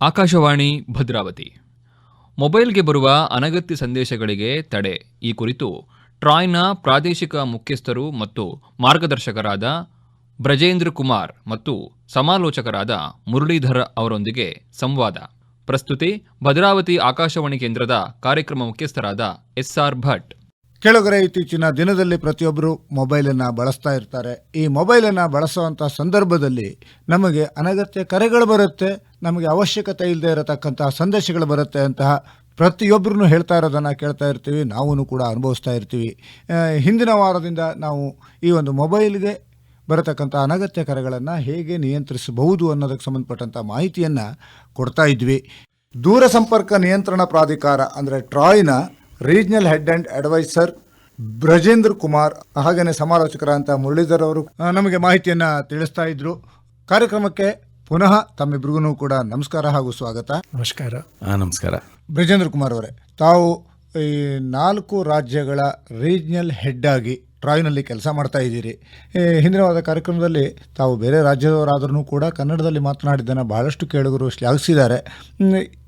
ಆಕಾಶವಾಣಿ ಭದ್ರಾವತಿ. ಮೊಬೈಲ್ಗೆ ಬರುವ ಅನಗತ್ಯ ಸಂದೇಶಗಳಿಗೆ ತಡೆ. ಈ ಕುರಿತು ಟ್ರಾಯ್ನ ಪ್ರಾದೇಶಿಕ ಮುಖ್ಯಸ್ಥರು ಮತ್ತು ಮಾರ್ಗದರ್ಶಕರಾದ ಬ್ರಜೇಂದ್ರ ಕುಮಾರ್ ಮತ್ತು ಸಮಾಲೋಚಕರಾದ ಮುರಳೀಧರ್ ಅವರೊಂದಿಗೆ ಸಂವಾದ. ಪ್ರಸ್ತುತಿ ಭದ್ರಾವತಿ ಆಕಾಶವಾಣಿ ಕೇಂದ್ರದ ಕಾರ್ಯಕ್ರಮ ಮುಖ್ಯಸ್ಥರಾದ ಎಸ್ಆರ್ ಭಟ್. ಕೆಳಗರೆ ಇತ್ತೀಚಿನ ದಿನದಲ್ಲಿ ಪ್ರತಿಯೊಬ್ಬರು ಮೊಬೈಲನ್ನು ಬಳಸ್ತಾ ಇರ್ತಾರೆ. ಈ ಮೊಬೈಲನ್ನು ಬಳಸುವಂಥ ಸಂದರ್ಭದಲ್ಲಿ ನಮಗೆ ಅನಗತ್ಯ ಕರೆಗಳು ಬರುತ್ತೆ, ನಮಗೆ ಅವಶ್ಯಕತೆ ಇಲ್ಲದೆ ಇರತಕ್ಕಂತಹ ಸಂದೇಶಗಳು ಬರುತ್ತೆ ಅಂತಹ ಪ್ರತಿಯೊಬ್ಬರೂ ಹೇಳ್ತಾ ಇರೋದನ್ನು ಕೇಳ್ತಾ ಇರ್ತೀವಿ ನಾವೂ ಕೂಡ ಅನುಭವಿಸ್ತಾ ಇರ್ತೀವಿ. ಹಿಂದಿನ ವಾರದಿಂದ ನಾವು ಈ ಒಂದು ಮೊಬೈಲ್ಗೆ ಬರತಕ್ಕಂಥ ಅನಗತ್ಯ ಕರೆಗಳನ್ನು ಹೇಗೆ ನಿಯಂತ್ರಿಸಬಹುದು ಅನ್ನೋದಕ್ಕೆ ಸಂಬಂಧಪಟ್ಟಂಥ ಮಾಹಿತಿಯನ್ನು ಕೊಡ್ತಾ ಇದ್ವಿ. ದೂರ ಸಂಪರ್ಕ ನಿಯಂತ್ರಣ ಪ್ರಾಧಿಕಾರ ಅಂದರೆ ಟ್ರಾಯ್ನ regional head and advisor Brajendra Kumar ಹಾಗೆಯೇ ಸಮಾಲೋಚಕರಂತ ಮುರಳೀಧರ್ ಅವರು ನಮಗೆ ಮಾಹಿತಿಯನ್ನು ತಿಳಿಸ್ತಾ ಇದ್ರು. ಕಾರ್ಯಕ್ರಮಕ್ಕೆ ಪುನಃ ತಮ್ಮಿಬ್ರಿಗೂ ಕೂಡ ನಮಸ್ಕಾರ ಹಾಗೂ ಸ್ವಾಗತ. ನಮಸ್ಕಾರ. ಹಾಂ ನಮಸ್ಕಾರ. ಬ್ರಜೇಂದ್ರ ಕುಮಾರ್ ಅವರೇ ತಾವು ಈ ನಾಲ್ಕು ರಾಜ್ಯಗಳ ರೀಜನಲ್ ಹೆಡ್ ಆಗಿ ಟ್ರಾಯ್ನಲ್ಲಿ ಕೆಲಸ ಮಾಡ್ತಾ ಇದ್ದೀರಿ. ಹಿಂದಿನವಾದ ಕಾರ್ಯಕ್ರಮದಲ್ಲಿ ತಾವು ಬೇರೆ ರಾಜ್ಯದವರಾದ್ರೂ ಕೂಡ ಕನ್ನಡದಲ್ಲಿ ಮಾತನಾಡಿದ್ದನ್ನು ಬಹಳಷ್ಟು ಕೇಳುಗರು ಶ್ಲಾಘಿಸಿದ್ದಾರೆ.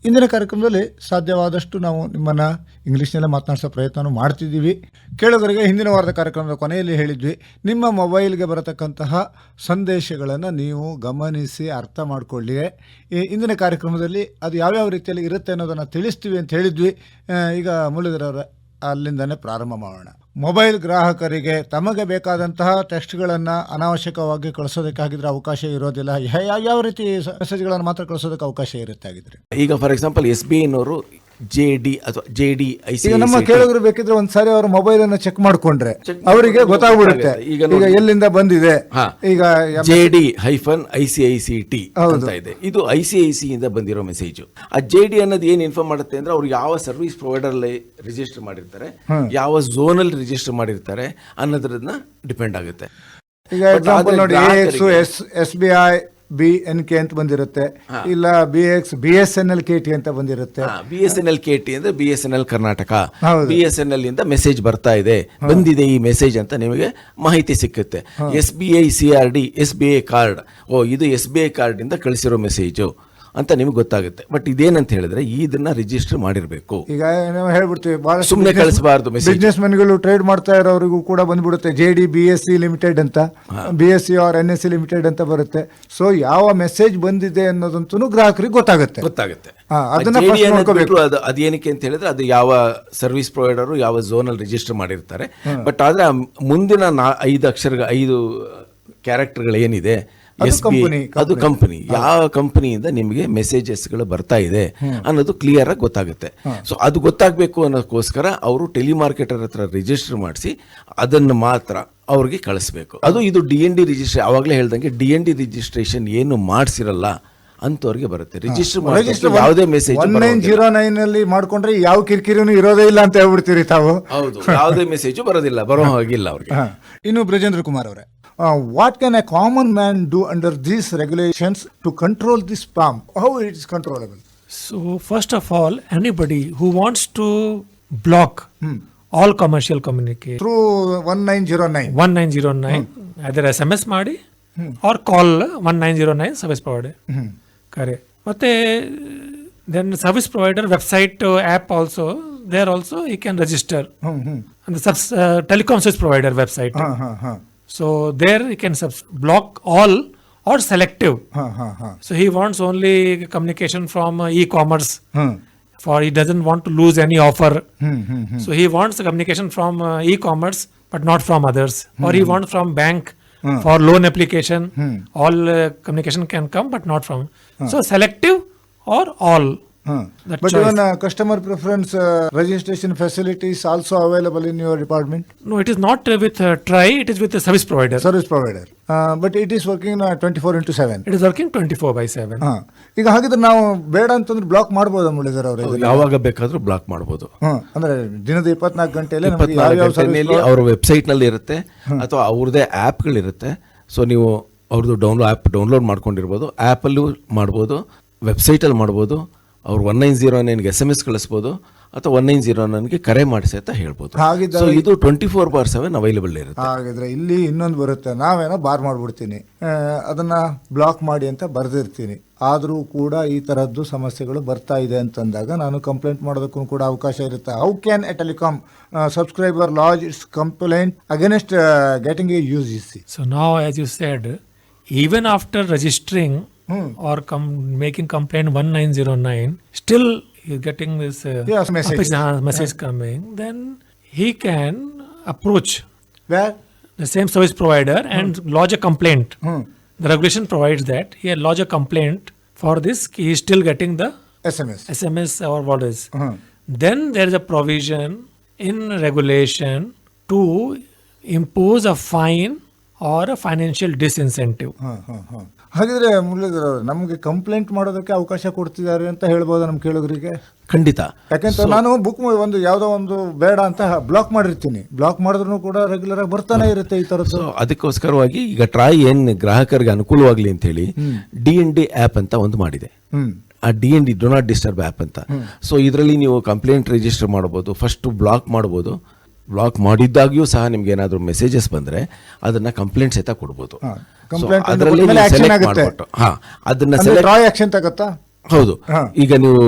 ಇಂದಿನ ಕಾರ್ಯಕ್ರಮದಲ್ಲಿ ಸಾಧ್ಯವಾದಷ್ಟು ನಾವು ನಿಮ್ಮನ್ನು ಇಂಗ್ಲೀಷ್ನಲ್ಲೇ ಮಾತನಾಡಿಸೋ ಪ್ರಯತ್ನವೂ ಮಾಡ್ತಿದ್ದೀವಿ. ಕೇಳುಗರಿಗೆ ಹಿಂದಿನ ವಾರದ ಕಾರ್ಯಕ್ರಮದ ಕೊನೆಯಲ್ಲಿ ಹೇಳಿದ್ವಿ, ನಿಮ್ಮ ಮೊಬೈಲ್ಗೆ ಬರತಕ್ಕಂತಹ ಸಂದೇಶಗಳನ್ನು ನೀವು ಗಮನಿಸಿ ಅರ್ಥ ಮಾಡಿಕೊಳ್ಳಿ. ಇಂದಿನ ಕಾರ್ಯಕ್ರಮದಲ್ಲಿ ಅದು ಯಾವ್ಯಾವ ರೀತಿಯಲ್ಲಿ ಇರುತ್ತೆ ಅನ್ನೋದನ್ನು ತಿಳಿಸ್ತೀವಿ ಅಂತ ಹೇಳಿದ್ವಿ. ಈಗ ಮುರಳೀಧರವರ ಅಲ್ಲಿಂದನೇ ಪ್ರಾರಂಭ ಮಾಡೋಣ. ಮೊಬೈಲ್ ಗ್ರಾಹಕರಿಗೆ ತಮಗೆ ಬೇಕಾದಂತಹ ಟೆಸ್ಟ್ಗಳನ್ನು ಅನಾವಶ್ಯಕವಾಗಿ ಕಳಿಸೋದಕ್ಕಾಗಿದ್ರೆ ಅವಕಾಶ ಇರೋದಿಲ್ಲ. ಯಾವ ರೀತಿ ಮೆಸೇಜ್ಗಳನ್ನು ಮಾತ್ರ ಕಳಿಸೋದಕ್ಕೆ ಅವಕಾಶ ಇರುತ್ತೆ ಆಗಿದ್ರೆ? ಈಗ ಫಾರ್ ಎಕ್ಸಾಂಪಲ್ ಎಸ್ ಬಿ ಐನವರು ಜೆ ಡಿ ಅಥವಾ ಜೆ ಡಿ ಐ ಸಿ ಈಗ ನಮ್ಮ ಕೇಳುಗರು ಬೇಕಿದ್ರೆ ಒಂದ್ಸಾರಿ ಅವ್ರ ಮೊಬೈಲ್ ಅನ್ನು ಚೆಕ್ ಮಾಡ್ಕೊಂಡ್ರೆ. ಅವರಿಗೆ ಗೊತ್ತಾಗ್ಬಿಡುತ್ತೆ. ಈಗ ಈಗ ಎಲ್ಲಿಂದ ಬಂದಿದೆ? ಈಗ J D hyphen I C I C T ಅಂತ ಇದೆ. ಇದು ಐ ಸಿ ಐ ಸಿ ಇಂದ ಬಂದಿರೋ ಮೆಸೇಜ್ ಆ ಜೆ ಡಿ ಅನ್ನೋದು ಏನ್ ಇನ್ಫಾರ್ಮ್ ಮಾಡುತ್ತೆ ಅಂದ್ರೆ ಅವ್ರು ಯಾವ ಸರ್ವಿಸ್ ಪ್ರೊವೈಡರ್ ಅಲ್ಲಿ ರಿಜಿಸ್ಟರ್ ಮಾಡಿರ್ತಾರೆ ಯಾವ ಝೋನ್ ಅಲ್ಲಿ ರಿಜಿಸ್ಟರ್ ಮಾಡಿರ್ತಾರೆ ಅನ್ನೋದ್ರನ್ನ ಡಿಪೆಂಡ್ ಆಗುತ್ತೆ. ಈಗ ಎಕ್ಸಾಂಪಲ್ ನೋಡಿ S S B I B N K ಅಂತ ಬಂದಿರುತ್ತೆ. ಇಲ್ಲ B X B S N L K T ಅಂತ ಬಂದಿರುತ್ತೆ. B S N L K T ಅಂದ್ರೆ B S N L Karnataka. B S N L ಇಂದ message ಬರ್ತಾ ಇದೆ. ಬಂದಿದೆ ಈ ಮೆಸೇಜ್ ಅಂತ ನಿಮಗೆ ಮಾಹಿತಿ ಸಿಕ್ಕುತ್ತೆ. S B I C R D S B I card ಓ ಇದು ಎಸ್ ಬಿ ಐ ಕಾರ್ಡ್ ಇಂದ ಕಳಿಸಿರೋ ಮೆಸೇಜು ಅಂತ ನಿಮ್ಗೆ ಗೊತ್ತಾಗುತ್ತೆ. ಬಟ್ ಇದೇನಂತ ಹೇಳಿದ್ರೆ ಇದನ್ನ ರಿಜಿಸ್ಟರ್ ಮಾಡಿರ್ಬೇಕು. ಈಗ ನಾವು ಹೇಳ್ಬಿಡ್ತೀವಿ ಬಹಳ ಸುಮ್ಮನೆ ಕಳಿಸಬಾರ್ದು message. ಬಿಸ್ನೆಸ್ ಮೆನ್ಗಳು ಟ್ರೇಡ್ ಮಾಡ್ತಾ ಇರೋರಿಗೂ ಕೂಡ ಬಂದ್ಬಿಡುತ್ತೆ. J D B S C limited ಅಂತ. B S C R N S C limited ಅಂತ ಬರುತ್ತೆ. ಸೊ ಯಾವ ಮೆಸೇಜ್ ಬಂದಿದೆ ಅನ್ನೋದಂತೂ ಗ್ರಾಹಕರಿಗೆ ಗೊತ್ತಾಗುತ್ತೆ. ಗೊತ್ತಾಗುತ್ತೆ. ಹಾ, ಅದನ್ನ ಆ JD first ಅನ್ನೋದು ನೋಡ್ಕೋಬೇಕು. ಬಿಟ್ಟು ಅದು ಅದೇನಕ್ಕೆ ಅಂತ ಹೇಳಿದ್ರೆ ಅದು ಯಾವ ಸರ್ವಿಸ್ ಪ್ರೊವೈಡರು ಯಾವ ಝೋನ್ ಅಲ್ಲಿ ರಿಜಿಸ್ಟರ್ ಮಾಡಿರ್ತಾರೆ. ಬಟ್ ಆದ್ರೆ ಆ ಮುಂದಿನ ನಾ ಐದು ಅಕ್ಷರ ಐದು ಕ್ಯಾರೆಕ್ಟರ್ಗಳು ಏನಿದೆ ಎಸ್ ಬಿ ಅದು ಕಂಪನಿ ಯಾವ ಕಂಪನಿಯಿಂದ ನಿಮಗೆ ಮೆಸೇಜಸ್ಗಳು ಬರ್ತಾ ಇದೆ ಅನ್ನೋದು ಕ್ಲಿಯರ್ ಆಗಿ ಗೊತ್ತಾಗುತ್ತೆ. ಸೊ ಅದು ಗೊತ್ತಾಗಬೇಕು ಅನ್ನೋದಕ್ಕೋಸ್ಕರ ಅವರು ಟೆಲಿಮಾರ್ಕೆಟರ್ ಹತ್ರ ರಿಜಿಸ್ಟರ್ ಮಾಡಿಸಿ ಅದನ್ನು ಮಾತ್ರ ಅವ್ರಿಗೆ ಕಳಿಸ್ಬೇಕು. ಅದು ಇದು ಡಿ ಎನ್ ಡಿ ರಿಜಿಸ್ಟ್ರೇ ಆವಾಗಲೇ ಹೇಳ್ದಂಗೆ ಡಿ ಎನ್ ಡಿ ರಿಜಿಸ್ಟ್ರೇಷನ್ ಏನು ಮಾಡಿಸಿರಲ್ಲ ಅಂತವ್ರಿಗೆ ಬರುತ್ತೆ. ರಿಜಿಸ್ಟರ್ ರಿಜಿಸ್ಟರ್ ಯಾವುದೇ message one nine zero nine ಅಲ್ಲಿ ಮಾಡ್ಕೊಂಡ್ರೆ ಯಾವ ಕಿರಿಕಿರಿನೂ ಇರೋದೇ ಇಲ್ಲ ಅಂತ ಹೇಳ್ಬಿಡ್ತೀರಿ ತಾವು. ಹೌದು ಯಾವುದೇ ಮೆಸೇಜು ಬರೋದಿಲ್ಲ ಬರೋ ಹಾಗಿಲ್ಲ ಅವ್ರಿಗೆ. ಇನ್ನು ಬ್ರಜೇಂದ್ರ ಕುಮಾರ್ ಅವರೇ. What can a common man do under these regulations to control this spam how it is controllable So, first of all, anybody who wants to block all commercial communication through one nine zero nine 1909 either SMS ಮಾಡಿ or call 1909 service provider. ಕರೆ ಮತ್ತೆ then service provider website app also there also ಈ can register ಹ್ಮ್ ಹ್ಮ್ ಅಂದ್ರೆ subs telecom service provider website So there he can subs- block all or selective. Huh. So he wants only communication from uh, e-commerce. Hmm. For he doesn't want to lose any offer. Hmm, hmm, hmm. So he wants the communication from uh, e-commerce, but not from others. Hmm, or he hmm. wants from bank Hmm. for loan application. All uh, communication can come, but not from. So selective or all. That but choice. Even customer preference registration facilities also available in your department No, it is not uh, with uh, Try. It is with the service provider. Service provider but it is working twenty four into seven it is working 24 by 7. ಹಾ ಈಗ ಹಾಗಿದ್ರೆ ನಾವು ಬೇಡ ಅಂತಂದ್ರೆ block ಮಾಡ್ಬೋದಾ ಮುಳಿದರ್ ಅವ್ರೆ? ಯಾವಾಗ ಬೇಕಾದ್ರೂ ಬ್ಲಾಕ್ ಮಾಡ್ಬೋದು ಹ್ಮ್ ಅಂದ್ರೆ ದಿನದ ಇಪ್ಪತ್ನಾಲ್ಕು ಗಂಟೆಯಲ್ಲಿ ನಮಗೆ ಇಪ್ಪತ್ನಾಲ್ಕು ಯಾವ್ಯಾವ ಗಂಟೆಯಲ್ಲಿ ಅವ್ರ ವೆಬ್ಸೈಟ್ನಲ್ಲಿ ಇರುತ್ತೆ ಅಥವಾ ಅವ್ರದ್ದೇ ಆ್ಯಪ್ಗಳಿರುತ್ತೆ ಸೊ ನೀವು ಅವ್ರದ್ದು ಡೌನ್ಲೋಡ್ ಆ್ಯಪ್ ಡೌನ್ಲೋಡ್ ಮಾಡ್ಕೊಂಡಿರ್ಬೋದು ಆ್ಯಪಲ್ಲೂ ಮಾಡ್ಬೋದು ವೆಬ್ಸೈಟಲ್ಲಿ ಮಾಡ್ಬೋದು ಅವ್ರು ಒನ್ ನೈನ್ ಜೀರೋ ನೈನ್ಗೆ ಎಸ್ ಎಂ ಎಸ್ ಕಳಿಸ್ಬೋದು ಅಥವಾ ಒನ್ ನೈನ್ ಜೀರೋ ನನಗೆ ಕರೆ ಮಾಡಿಸಿ ಅಂತ ಹೇಳ್ಬೋದು. ಹಾಗಿದ್ದ ಸೊ ಇದು twenty four bar seven available ಇರುತ್ತೆ. ಹಾಗಿದ್ರೆ ಇಲ್ಲಿ ಇನ್ನೊಂದು ಬರುತ್ತೆ. ನಾವೇನೋ ಬಾರ್ ಮಾಡಿಬಿಡ್ತೀನಿ. ಅದನ್ನು ಬ್ಲಾಕ್ ಮಾಡಿ ಅಂತ ಬರೆದಿರ್ತೀನಿ. ಆದರೂ ಕೂಡ ಈ ಥರದ್ದು ಸಮಸ್ಯೆಗಳು ಬರ್ತಾ ಇದೆ ಅಂತಂದಾಗ ನಾನು ಕಂಪ್ಲೇಂಟ್ ಮಾಡೋದಕ್ಕೂ ಕೂಡ ಅವಕಾಶ ಇರುತ್ತೆ. How can a telecom subscriber lodge its complaint against getting a U C C So now, as you said, even after registering hmm. or com- making complaint 1909, still he's getting this uh, yes, message, uh, message yeah. coming, then he can approach Where? the same service provider hmm. and lodge a complaint. Hmm. The regulation provides that he lodge a complaint for this, he is still getting the SMS. SMS or what is. Hmm. Then there is a provision in regulation to impose a fine or a financial disincentive ಹಾಗಿದ್ರೆ ಮುರಳೀಧರ್ ಅವ್ರೆ, ನಮ್ಗೆ complaint ಮಾಡೋದಕ್ಕೆ ಅವಕಾಶ ಕೊಡ್ತಿದ್ದಾರೆ ಅಂತ ಹೇಳ್ಬೋದು ನಮ್ಮ ಕೇಳೋರಿಗೆ ಖಂಡಿತ. ಯಾಕೆಂತ ನಾನು ಬುಕ್ ಒಂದು ಯಾವುದೋ ಒಂದು ಬೇಡ ಅಂತ ಬ್ಲಾಕ್ ಮಾಡಿರ್ತೀನಿ. ಬ್ಲಾಕ್ ಮಾಡಿದ್ರು ಕೂಡ ರೆಗ್ಯುಲರ್ ಆಗಿ ಬರ್ತಾನೆ ಇರುತ್ತೆ ಈ ತರದ್ದು. ಸೊ ಅದಕ್ಕೋಸ್ಕರವಾಗಿ ಈಗ ಟ್ರಾಯ್ ಏನ್ ಗ್ರಾಹಕರಿಗೆ ಅನುಕೂಲವಾಗಲಿ ಅಂತ ಹೇಳಿ ಡಿ ಎನ್ ಡಿ ಆ್ಯಪ್ ಅಂತ ಒಂದು ಮಾಡಿದೆ. ಹ್ಮ್. ಆ D N D do not disturb app ಅಂತ. ಸೊ ಇದರಲ್ಲಿ ನೀವು ಕಂಪ್ಲೇಂಟ್ ರಿಜಿಸ್ಟರ್ ಮಾಡ್ಬೋದು ಫಸ್ಟ್ ಬ್ಲಾಕ್ ಮಾಡ್ಬೋದು. ಬ್ಲಾಕ್ ಮಾಡಿದ್ದಾಗಿಯೂ ಸಹ ನಿಮ್ಗೆ ಏನಾದರೂ ಮೆಸೇಜಸ್ ಬಂದ್ರೆ ಅದನ್ನ ಕಂಪ್ಲೇಂಟ್ ಸಹಿತ ಕೊಡ್ಬೋದು. ಅದರಲ್ಲಿ. ಹಾ ಅದನ್ನ ಆಕ್ಷನ್ ತಗತ್ತಾ? ಹೌದು. ಈಗ ನೀವು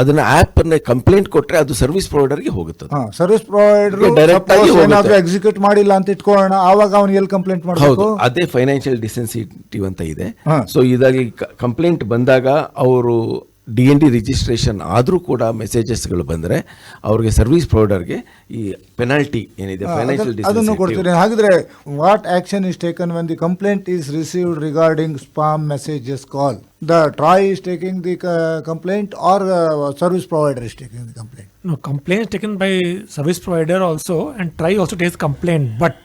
ಅದನ್ನ ಆಪ್ ಅನ್ನ ಕಂಪ್ಲೇಂಟ್ ಕೊಟ್ರೆ ಅದು ಸರ್ವಿಸ್ ಪ್ರೊವೈಡರ್ಗೆ ಹೋಗುತ್ತೆ ಸರ್ವಿಸ್ ಪ್ರೊವೈಡರ್ ಡೈರೆಕ್ಟ್ ಆಗಿ. ಏನಾದ್ರೂ ಎಕ್ಸಿಕ್ಯೂಟ್ ಮಾಡಿಲ್ಲ ಅಂತ ಇಟ್ಕೊಳ್ಳೋಣ ಆವಾಗ ಅವನು ಎಲ್ಲಿ ಕಂಪ್ಲೇಂಟ್ ಮಾಡಬೇಕು? ಅದೇ ಫೈನಾನ್ಷಿಯಲ್ ಡಿಸೆನ್ಸಿಟಿವ್ ಅಂತ ಇದೆ. ಸೊ ಇದಾಗಿ ಕಂಪ್ಲೇಂಟ್ ಬಂದಾಗ ಅವರು ಡಿ ಎನ್ ಡಿ ರಿಜಿಸ್ಟ್ರೇಷನ್ ಆದರೂ ಕೂಡ ಮೆಸೇಜಸ್ಗಳು ಬಂದರೆ ಅವ್ರಿಗೆ ಸರ್ವಿಸ್ ಪ್ರೊವೈಡರ್ಗೆ ಈ ಪೆನಾಲ್ಟಿ ಏನಿದೆ ಫೈನಾನ್ಷಿಯಲ್ ಅದನ್ನು ಕೊಡ್ತೀನಿ ಹಾಗಿದ್ರೆ what action is taken when the complaint is received regarding spam messages call the TRAI is taking the complaint or service provider is taking the complaint No, complaints taken by service provider also and try also takes complaint. But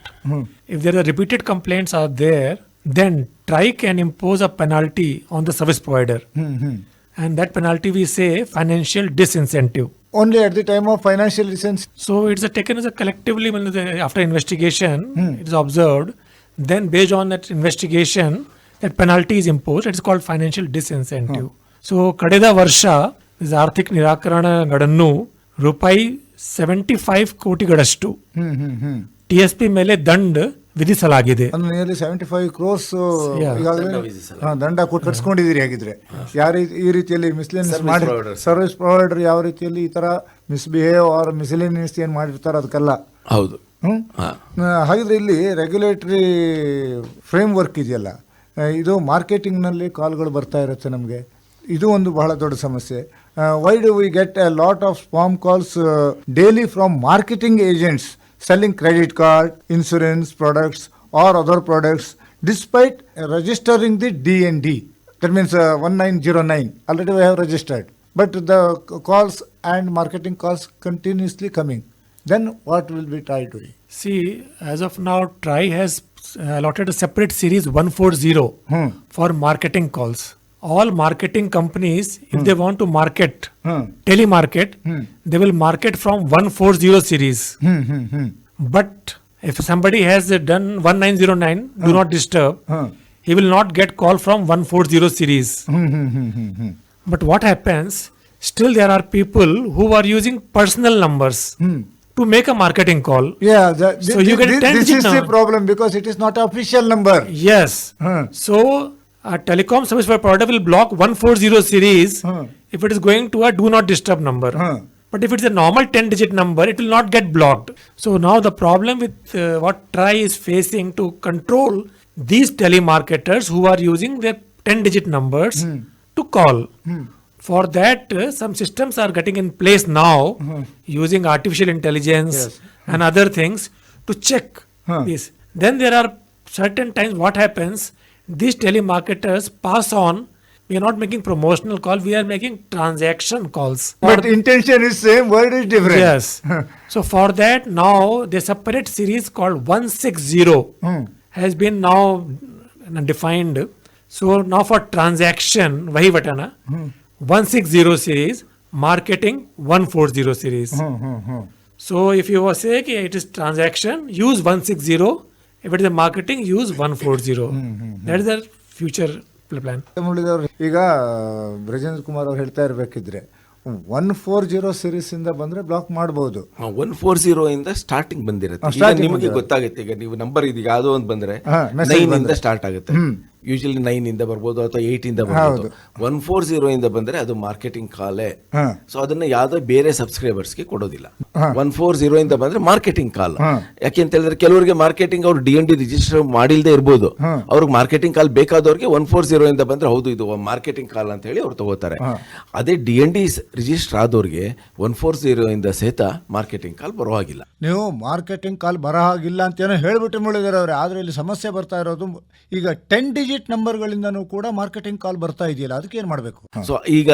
if there are repeated complaints are there, then try can impose a penalty on the service provider. And that penalty we say financial disincentive. Only at the time of financial licence So it's a taken as a collectively when the, after investigation it is observed. Then based on that investigation, that penalty is imposed. It is called financial disincentive. So ಕಳೆದ ವರ್ಷ this ಆರ್ಥಿಕ ನಿರಾಕರಣಗಳನ್ನು ರೂಪಾಯಿ seventy five ಕೋಟಿಗಳಷ್ಟು ಹ್ಮ್ ಹ್ಮ್ ಹ್ಮ್ T S P ಮೇಲೆ ದಂಡ ವಿಧಿಸಲಾಗಿದೆ. ಅಂದ್ರೆ nearly seventy five crores ದಂಡ ಕೊಟ್ಟು ಕಟ್ಸ್ಕೊಂಡಿದ್ದೀರಿ ಹಾಗಿದ್ರೆ. ಯಾರು ಈ ರೀತಿಯಲ್ಲಿ ಮಿಸ್ಲೇನಿಯಸ್ ಮಾಡಿ. ಸರ್ವಿಸ್ ಪ್ರೊವೈಡರ್ ಯಾವ ರೀತಿಯಲ್ಲಿ ಈ ತರ ಮಿಸ್ಬಿಹೇವ್ ಆರ್ ಮಿಸ್ಲೇನಿಯಸ್ ಏನ್ ಮಾಡಿರ್ತಾರೆ ಅದಕ್ಕೆಲ್ಲ. ಹೌದು. ಹಾಗಿದ್ರೆ ಇಲ್ಲಿ ರೆಗ್ಯುಲೇಟರಿ ಫ್ರೇಮ್ ವರ್ಕ್ ಇದೆಯಲ್ಲ. ಇದು ಇದು ಮಾರ್ಕೆಟಿಂಗ್ನಲ್ಲಿ ಕಾಲ್ಗಳು ಬರ್ತಾ ಇರುತ್ತೆ ನಮಗೆ. ಇದು ಒಂದು ಬಹಳ ದೊಡ್ಡ ಸಮಸ್ಯೆ. Why do we get a lot of spam calls daily from marketing agents selling credit card, insurance products, or other products despite registering the DND. That means uh, 1909. Already we have registered. But the calls and marketing calls continuously coming. Then what will we try doing? See, as of now, try has uh, allotted a separate series 140 hmm. for marketing calls. All marketing companies, if they want to market, Hmm. telemarket, Hmm. they will market from 140 series. Hmm, hmm, hmm. But if somebody has done 1909, do not disturb, he will not get call from 140 series. Hmm, hmm, hmm, hmm, hmm. But what happens? Still, there are people who are using personal numbers Hmm. to make a marketing call. Yeah, the- So you thi- get thi- 10 this is the problem because it is not official number. Yes. So a telecom service provider will block 140 series Huh. if it is going to a do not disturb number. Huh. But if it's a normal 10 digit number, it will not get blocked. So now the problem with uh, what TRI is facing to control these telemarketers who are using their 10 digit numbers to call. For that, uh, some systems are getting in place now using artificial intelligence Yes. and other things to check Huh. this. Then there are certain times what happens, these telemarketers pass on. We are not making promotional call, we are making transaction calls. But intention is same, word is different. Yes. so for that now the separate series called 160 Hmm. has been now defined. So now for transaction, Vahivatana, 160 series, marketing 140 series. Hmm, hmm, hmm. So if you were say okay, it is transaction, use 160. If it is a marketing, use 140. That is the future plan. ಈಗ ಬ್ರಜೇಂದ್ರ ಕುಮಾರ್ ಅವ್ರು ಹೇಳ್ತಾ ಇರಬೇಕಿದ್ರೆ one four zero series ಇಂದ ಬಂದ್ರೆ block ಮಾಡಬಹುದು one four zero ಇಂದ starting ಬಂದಿರುತ್ತೆ. ಈಗ ನಿಮಗೆ ಗೊತ್ತಾಗುತ್ತೆ. ಈಗ ನೀವು ನಂಬರ್ ಇದೀಗ ಯಾವುದೋ ಒಂದು ಬಂದ್ರೆ ಸ್ಟಾರ್ಟ್ ಆಗುತ್ತೆ. ಯೂಶಲಿ ನೈನ್ ಇಂದ ಬರ್ಬೋದು ಅಥವಾ ಏಟ್ ಇಂದ ಬರ್ಬೋದು. ಒನ್ ಫೋರ್ ಜೀರೋ ಇಂದ ಬಂದ್ರೆ ಅದು ಮಾರ್ಕೆಟಿಂಗ್ ಕಾಲೇ. ಸೊ ಅದನ್ನ ಯಾವ್ದೋ ಬೇರೆ ಸಬ್ಸ್ಕ್ರೈಬರ್ಸ್ಗೆ ಕೊಡೋದಿಲ್ಲ. ಒನ್ ಫೋರ್ ಜೀರೋ ಇಂದ ಬಂದ್ರೆ ಮಾರ್ಕೆಟಿಂಗ್ ಕಾಲ್. ಯಾಕೆ ಅಂತ ಹೇಳಿದ್ರೆ ಕೆಲವರಿಗೆ ಮಾರ್ಕೆಟಿಂಗ್ ಅವ್ರು ಡಿ ಎನ್ ಡಿ ರಿಜಿಸ್ಟರ್ ಮಾಡಿಲ್ದೇ ಇರ್ಬೋದು. ಅವ್ರಿಗೆ ಮಾರ್ಕೆಟಿಂಗ್ ಕಾಲ್ ಬೇಕಾದವ್ರಿಗೆ ಒನ್ ಫೋರ್ ಜೀರೋ ಇಂದ ಬಂದ್ರೆ ಹೌದು ಇದು ಮಾರ್ಕೆಟಿಂಗ್ ಕಾಲ್ ಅಂತ ಹೇಳಿ ಅವ್ರು ತಗೋತಾರೆ. ಅದೇ ಡಿ ಎನ್ ಡಿ ರಿಜಿಸ್ಟರ್ ಆದವ್ರಿಗೆ ಒನ್ ಫೋರ್ ಜೀರೋ ಇಂದ ಸಹಿತ ಮಾರ್ಕೆಟಿಂಗ್ ಕಾಲ್ ಬರೋ ಹಾಗಿಲ್ಲ. ನೀವು ಮಾರ್ಕೆಟಿಂಗ್ ಕಾಲ್ ಬರೋ ಹಾಗಿಲ್ಲ ಅಂತ ಏನೋ ಹೇಳ್ಬಿಟ್ಟು ಮುಳಿದಾರೆ ಅವ್ರೆ ಆದ್ರೆ ಇಲ್ಲಿ ಸಮಸ್ಯೆ ಬರ್ತಾ ಇರೋದು ಈಗ ಟೆನ್ ಡಿಜಿಟ್ ನಂಬರ್ಗಳಿಂದನೂ ಕೂಡ ಮಾರ್ಕೆಟಿಂಗ್ ಕಾಲ್ ಬರ್ತಾ ಇದೆಯಲ್ಲ ಅದಕ್ಕೆ ಏನು ಮಾಡಬೇಕು? ಸೊ ಈಗ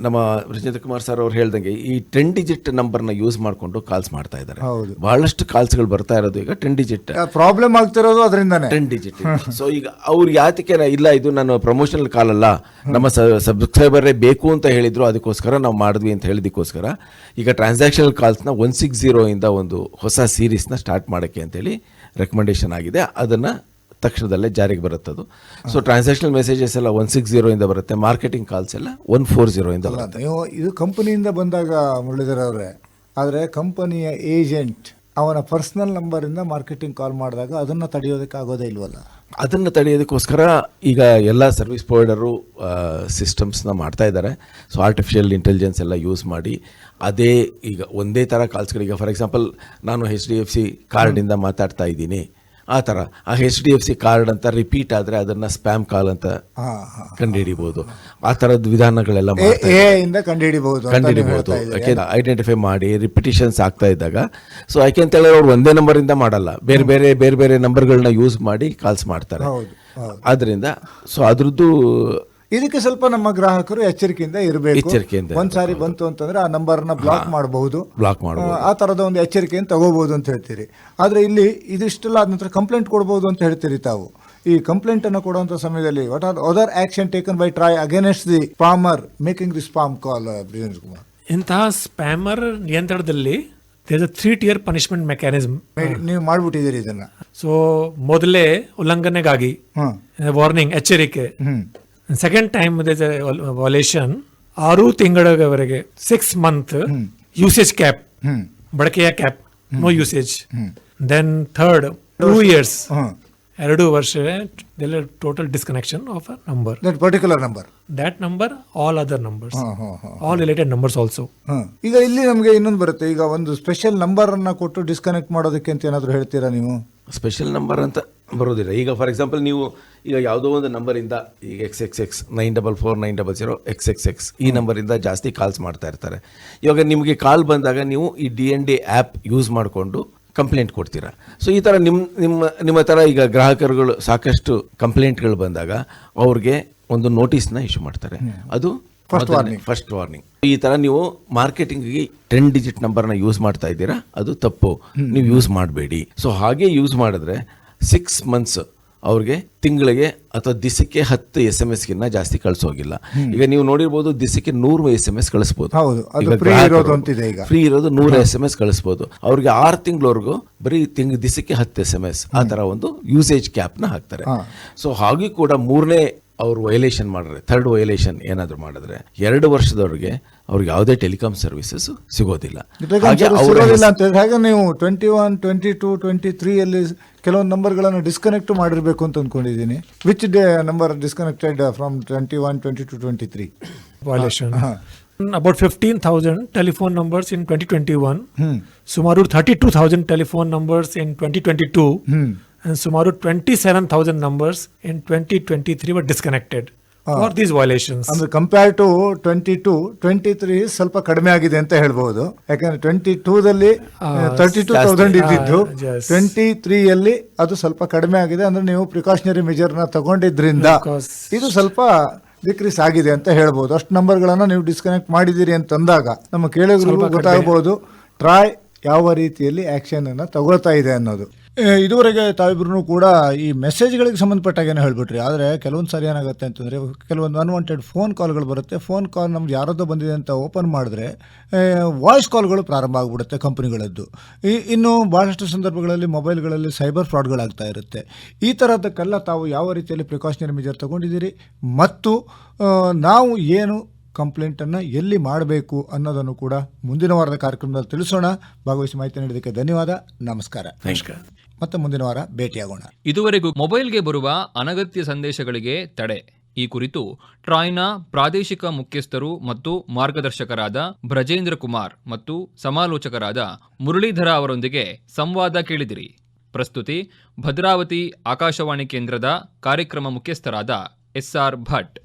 ನಮ್ಮ ರಜೇಂದ್ರ ಕುಮಾರ್ ಸರ್ ಅವ್ರು ಹೇಳ್ದಂಗೆ ಈ ಟೆನ್ ಡಿಜಿಟ್ ನಂಬರ್ನ ಯೂಸ್ ಮಾಡಿಕೊಂಡು ಕಾಲ್ಸ್ ಮಾಡ್ತಾ ಇದ್ದಾರೆ. ಹೌದು. ಬಹಳಷ್ಟು ಕಾಲ್ಸ್ಗಳು ಬರ್ತಾ ಇರೋದು ಈಗ ಟೆನ್ ಡಿಜಿಟ್ ಪ್ರಾಬ್ಲಮ್ ಆಗ್ತಿರೋದು ಅದರಿಂದನೇ. ಟೆನ್ ಡಿಜಿಟ್ ಸೊ ಈಗ ಅವ್ರು ಯಾತಕ್ಕೆ ನ- ಇಲ್ಲ ಇದು ನಾನು ಪ್ರಮೋಷನಲ್ ಕಾಲ್ ಅಲ್ಲ ನಮ್ಮ ಸಬ್ಸ್ಕ್ರೈಬರೇ ಬೇಕು ಅಂತ ಹೇಳಿದ್ರು ಅದಕ್ಕೋಸ್ಕರ ನಾವು ಮಾಡಿದ್ವಿ ಅಂತ ಹೇಳಿದಕ್ಕೋಸ್ಕರ ಈಗ ಟ್ರಾನ್ಸಾಕ್ಷನಲ್ ಕಾಲ್ಸ್ನ ಒನ್ ಸಿಕ್ಸ್ ಜೀರೋ ಇಂದ ಒಂದು ಹೊಸ ಸೀರೀಸ್ನ ಸ್ಟಾರ್ಟ್ ಮಾಡೋಕ್ಕೆ ಅಂತೇಳಿ ರೆಕಮೆಂಡೇಶನ್ ಆಗಿದೆ. ಅದನ್ನು ತಕ್ಷಣದಲ್ಲೇ ಜಾರಿಗೆ ಬರುತ್ತದು. ಸೊ ಟ್ರಾನ್ಸಾಕ್ಷನಲ್ ಮೆಸೇಜಸ್ ಎಲ್ಲ ಒನ್ ಸಿಕ್ಸ್ ಜೀರೋ ಇಂದ ಬರುತ್ತೆ. ಮಾರ್ಕೆಟಿಂಗ್ ಕಾಲ್ಸ್ ಎಲ್ಲ ಒನ್ ಫೋರ್ ಜೀರೋ ಇಂದ ಬರುತ್ತೆ. ನೀವು ಇದು ಕಂಪನಿಯಿಂದ ಬಂದಾಗ ಮುರಳೀಧರ್ ಅವರೇ ಆದರೆ ಕಂಪನಿಯ ಏಜೆಂಟ್ ಅವನ ಪರ್ಸನಲ್ ನಂಬರಿಂದ ಮಾರ್ಕೆಟಿಂಗ್ ಕಾಲ್ ಮಾಡಿದಾಗ ಅದನ್ನು ತಡೆಯೋದಕ್ಕೆ ಆಗೋದೇ ಇಲ್ವಲ್ಲ? ಅದನ್ನು ತಡೆಯೋದಕ್ಕೋಸ್ಕರ ಈಗ ಎಲ್ಲ ಸರ್ವಿಸ್ ಪ್ರೊವೈಡರು ಸಿಸ್ಟಮ್ಸ್ನ ಮಾಡ್ತಾ ಇದ್ದಾರೆ. ಸೊ ಆರ್ಟಿಫಿಷಿಯಲ್ ಇಂಟೆಲಿಜೆನ್ಸ್ ಎಲ್ಲ ಯೂಸ್ ಮಾಡಿ ಅದೇ ಈಗ ಒಂದೇ ಥರ ಕಾಲ್ಸ್ಗಳಿಗೆ ಫಾರ್ ಎಕ್ಸಾಂಪಲ್ ನಾನು ಎಚ್ ಡಿ ಎಫ್ ಸಿ ಕಾರ್ಡಿಂದ ಮಾತಾಡ್ತಾ ಇದ್ದೀನಿ. ಆ ಥರ. ಆ H D F C card ಅಂತ ರಿಪೀಟ್ ಆದರೆ ಅದನ್ನು ಸ್ಪ್ಯಾಮ್ ಕಾಲ್ ಅಂತ ಕಂಡುಹಿಡಿಬೋದು. ಆ ಥರದ ವಿಧಾನಗಳೆಲ್ಲ ಕಂಡುಹಿಡಿಬಹುದು ಕಂಡುಹಿಡಿಬಹುದು ಯಾಕೆಂದ್ರೆ ಐಡೆಂಟಿಫೈ ಮಾಡಿ ರಿಪಿಟೇಷನ್ಸ್ ಆಗ್ತಾ ಇದ್ದಾಗ. ಸೊ ಯಾಕೆ ಅಂತ ಹೇಳಿದ್ರೆ ಅವ್ರು ಒಂದೇ ನಂಬರಿಂದ ಮಾಡಲ್ಲ. ಬೇರೆ ಬೇರೆ ಬೇರೆ ಬೇರೆ ನಂಬರ್ಗಳನ್ನ ಯೂಸ್ ಮಾಡಿ ಕಾಲ್ಸ್ ಮಾಡ್ತಾರೆ. ಆದ್ದರಿಂದ ಸೊ ಅದ್ರದ್ದು ಇದಕ್ಕೆ ಸ್ವಲ್ಪ ನಮ್ಮ ಗ್ರಾಹಕರು ಎಚ್ಚರಿಕೆಯಿಂದ ಇರಬೇಕು. ಎಚ್ಚರಿಕೆಯಿಂದ ಒಂದ್ಸಾರಿ ಬಂತು ಅಂತಂದ್ರೆ ಆ ನಂಬರ್ನ ಬ್ಲಾಕ್ ಮಾಡಬಹುದು. ಬ್ಲಾಕ್ ಮಾಡಬಹುದು ಆ ತರದ ಒಂದು ಎಚ್ಚರಿಕೆಯನ್ನು ತಗೋಬಹುದು ಅಂತ ಹೇಳ್ತೀರಿ. ಆದ್ರೆ ಇಲ್ಲಿ ಇದಿಷ್ಟೆಲ್ಲ ಆದ ನಂತರ ಕಂಪ್ಲೇಂಟ್ ಕೊಡಬಹುದು ಅಂತ ಹೇಳ್ತೀರಿ ತಾವು. ಈ ಕಂಪ್ಲೇಂಟ್ ಅನ್ನು ಕೊಡುವಂತ ಸಮಯದಲ್ಲಿ what are other action taken by TRAI against the former making the spam call Brijendra Kumar ಇಂತಹ ಸ್ಪ್ಯಾಮರ್ ನಿಯಂತ್ರಣದಲ್ಲಿ there three tier punishment mechanism ನೀವು ಮಾಡ್ಬಿಟ್ಟಿದ್ದೀರಿ ಇದನ್ನ. ಸೊ ಮೊದಲೇ ಉಲ್ಲಂಘನೆಗಾಗಿ ವಾರ್ನಿಂಗ್ ಎಚ್ಚರಿಕೆ. ಸೆಕೆಂಡ್ ಟೈಮ್ ವಾಲೇಷನ್ ಆರು ತಿಂಗಳವರೆಗೆ ಸಿಕ್ಸ್ ಮಂತ್ ಯೂಸೇಜ್ ಕ್ಯಾಪ್ ಹ್ಮ್. ಬಳಕೆಯ cap no usage then third two years ಎರಡು ವರ್ಷ total disconnection of a number that particular number that number all other numbers all related numbers also related numbers also. ಈಗ ಇಲ್ಲಿ ನಮಗೆ ಇನ್ನೊಂದು ಬರುತ್ತೆ. ಈಗ ಒಂದು ಸ್ಪೆಷಲ್ ನಂಬರ್ ಅನ್ನ ಕೊಟ್ಟು ಡಿಸ್ಕನೆಕ್ಟ್ ಮಾಡೋದಕ್ಕೆ ಅಂತ ಏನಾದರೂ ಹೇಳ್ತೀರಾ ನೀವು? ಸ್ಪೆಷಲ್ ನಂಬರ್ ಅಂತ ಬರೋದಿಲ್ಲ. ಈಗ ಫಾರ್ ಎಕ್ಸಾಂಪಲ್ ನೀವು ಈಗ ಯಾವುದೋ ಒಂದು ನಂಬರಿಂದ ಈಗ X X X nine double four nine double zero X X X ಈ ನಂಬರಿಂದ ಜಾಸ್ತಿ ಕಾಲ್ಸ್ ಮಾಡ್ತಾ ಇರ್ತಾರೆ. ಇವಾಗ ನಿಮಗೆ ಕಾಲ್ ಬಂದಾಗ ನೀವು ಈ D N D app use ಮಾಡಿಕೊಂಡು ಕಂಪ್ಲೇಂಟ್ ಕೊಡ್ತೀರಾ. ಸೊ ಈ ಥರ ನಿಮ್ಮ ನಿಮ್ಮ ನಿಮ್ಮ ಥರ ಈಗ ಗ್ರಾಹಕರುಗಳು ಸಾಕಷ್ಟು ಕಂಪ್ಲೇಂಟ್ಗಳು ಬಂದಾಗ ಅವ್ರಿಗೆ ಒಂದು ನೋಟಿಸ್ನ ಇಶ್ಯೂ ಮಾಡ್ತಾರೆ. ಅದು ಫಸ್ಟ್ ವಾರ್ನಿಂಗ್ ಫಸ್ಟ್ ವಾರ್ನಿಂಗ್ ಈ ಥರ ನೀವು ಮಾರ್ಕೆಟಿಂಗ್ಗೆ ಟೆನ್ ಡಿಜಿಟ್ ನಂಬರ್ನ ಯೂಸ್ ಮಾಡ್ತಾ ಇದ್ದೀರಾ ಅದು ತಪ್ಪು. ನೀವು ಯೂಸ್ ಮಾಡಬೇಡಿ. ಸೊ ಹಾಗೆ ಯೂಸ್ ಮಾಡಿದ್ರೆ ಸಿಕ್ಸ್ ಮಂತ್ಸ್ ಅವ್ರಿಗೆ ತಿಂಗಳಿಗೆ ಅಥವಾ ದಿಸಕ್ಕೆ ಹತ್ತು ಎಸ್ ಎಂ ಎಸ್ಗಿನ್ನ ಜಾಸ್ತಿ ಕಳಿಸೋಗಿಲ್ಲ. ಈಗ ನೀವು ನೋಡಿರ್ಬೋದು ದಿಸಕ್ಕೆ ನೂರು ಎಸ್ ಎಂ ಎಸ್ ಕಳಿಸ್ಬೋದು. ಹೌದು, ಅದು free ಇರೋದು ಅಂತಿದೆ ಈಗ. ಫ್ರೀ ಇರೋದು ನೂರು ಎಸ್ ಎಂ ಎಸ್ ಕಳಿಸ್ಬೋದು. ಅವ್ರಿಗೆ ಆರು ತಿಂಗಳವರೆಗೂ ಬರೀ ತಿಂಗ್ ದಿಸಕ್ಕೆ ಹತ್ತು ಎಸ್ ಎಂ ಎಸ್ ಆ ತರ ಒಂದು ಯೂಸೇಜ್ ಕ್ಯಾಪ್ನ ಹಾಕ್ತಾರೆ. ಸೊ ಹಾಗೆ ಕೂಡ ಮೂರನೇ ಅವ್ರು ವೈಲೇಷನ್ ಮಾಡಿದ್ರೆ ಥರ್ಡ್ ವೈಲೇಷನ್ ಏನಾದ್ರು ಮಾಡಿದ್ರೆ ಎರಡು ವರ್ಷದವ್ರಿಗೆ ಅವ್ರಿಗೆ ಯಾವುದೇ ಟೆಲಿಕಾಂ ಸರ್ವಿಸಸ್ ಸಿಗೋದಿಲ್ಲ. ಹಾಗೆ ನೀವು twenty one twenty two twenty three ಅಲ್ಲಿ ಕೆಲವೊಂದು ನಂಬರ್ಗಳನ್ನು ಡಿಸ್ಕನೆಕ್ಟ್ ಮಾಡಿರ್ಬೇಕು ಅಂತ ಅನ್ಕೊಂಡಿದ್ದೀನಿ which day number disconnected from twenty one twenty two twenty three violation huh. about 15000 telephone numbers in 2021 Hmm. sumaru 32000 telephone numbers in 2022 Hmm. and sumaru 27000 numbers in 2023 were disconnected For these violations? ಅಂದ್ರೆ compare to twenty two twenty three ಸ್ವಲ್ಪ ಕಡಿಮೆ ಆಗಿದೆ ಅಂತ ಹೇಳ್ಬಹುದು ಯಾಕಂದ್ರೆ twenty ಟೂದಲ್ಲಿ thirty two thousand ಇದ್ದಿದ್ದು. Twenty ತ್ರೀಯಲ್ಲಿ ಅದು ಸ್ವಲ್ಪ ಕಡಿಮೆ ಆಗಿದೆ. ಅಂದ್ರೆ ನೀವು ಪ್ರಿಕಾಷನರಿ ಮೆಜರ್ನ ತಗೊಂಡಿದ್ರಿಂದ ಇದು ಸ್ವಲ್ಪ ಡಿಕ್ರೀಸ್ ಆಗಿದೆ ಅಂತ ಹೇಳ್ಬೋದು. ಅಷ್ಟು ನಂಬರ್ಗಳನ್ನು ನೀವು ಡಿಸ್ಕನೆಕ್ಟ್ ಮಾಡಿದ್ದೀರಿ ಅಂತಂದಾಗ ನಮ್ಮ ಕೇಳಿದ್ರು ಗೊತ್ತಾಗಬಹುದು ಟ್ರಾಯ್ ಯಾವ ರೀತಿಯಲ್ಲಿ ಆಕ್ಷನ್ ಅನ್ನ ತಗೊಳ್ತಾ ಇದೆ ಅನ್ನೋದು. ಇದುವರೆಗೆ ತಾವಿಬ್ರು ಕೂಡ ಈ ಮೆಸೇಜ್ಗಳಿಗೆ ಸಂಬಂಧಪಟ್ಟಾಗೇನೆ ಹೇಳ್ಬಿಟ್ರಿ. ಆದರೆ ಕೆಲವೊಂದು ಸಾರಿ ಏನಾಗುತ್ತೆ ಅಂತಂದರೆ ಕೆಲವೊಂದು ಅನ್ವಾಂಟೆಡ್ ಫೋನ್ ಕಾಲ್ಗಳು ಬರುತ್ತೆ. ಫೋನ್ ಕಾಲ್ ನಮ್ದು ಯಾರದ್ದೋ ಬಂದಿದೆ ಅಂತ ಓಪನ್ ಮಾಡಿದ್ರೆ ವಾಯ್ಸ್ ಕಾಲ್ಗಳು ಪ್ರಾರಂಭ ಆಗಿಬಿಡುತ್ತೆ ಕಂಪ್ನಿಗಳದ್ದು. ಈ ಇನ್ನು ಭಾಳಷ್ಟು ಸಂದರ್ಭಗಳಲ್ಲಿ ಮೊಬೈಲ್ಗಳಲ್ಲಿ ಸೈಬರ್ ಫ್ರಾಡ್ಗಳಾಗ್ತಾ ಇರುತ್ತೆ. ಈ ಥರದಕ್ಕೆಲ್ಲ ತಾವು ಯಾವ ರೀತಿಯಲ್ಲಿ ಪ್ರಿಕಾಷನರಿ ಮೆಜರ್ ತಗೊಂಡಿದ್ದೀರಿ? ಮತ್ತು ನಾವು ಏನು ಕಂಪ್ಲೇಂಟನ್ನು ಎಲ್ಲಿ ಮಾಡಬೇಕು ಅನ್ನೋದನ್ನು ಕೂಡ ಮುಂದಿನ ವಾರದ ಕಾರ್ಯಕ್ರಮದಲ್ಲಿ ತಿಳಿಸೋಣ. ಭಾಗವಹಿಸಿ ಮಾಹಿತಿ ನೀಡೋದಕ್ಕೆ ಧನ್ಯವಾದ. ನಮಸ್ಕಾರ. ನಮಸ್ಕಾರ. ಮತ್ತೆ ಮುಂದಿನ ವಾರ ಭೇಟಿಯಾಗೋಣ. ಇದುವರೆಗೂ ಮೊಬೈಲ್ಗೆ ಬರುವ ಅನಗತ್ಯ ಸಂದೇಶಗಳಿಗೆ ತಡೆ. ಈ ಕುರಿತು ಟ್ರಾಯ್ನ ಪ್ರಾದೇಶಿಕ ಮುಖ್ಯಸ್ಥರು ಮತ್ತು ಮಾರ್ಗದರ್ಶಕರಾದ ಬ್ರಜೇಂದ್ರ ಕುಮಾರ್ ಮತ್ತು ಸಮಾಲೋಚಕರಾದ ಮುರಳೀಧರ ಅವರೊಂದಿಗೆ ಸಂವಾದ ಕೇಳಿದಿರಿ. ಪ್ರಸ್ತುತಿ ಭದ್ರಾವತಿ ಆಕಾಶವಾಣಿ ಕೇಂದ್ರದ ಕಾರ್ಯಕ್ರಮ ಮುಖ್ಯಸ್ಥರಾದ ಎಸ್ಆರ್ ಭಟ್.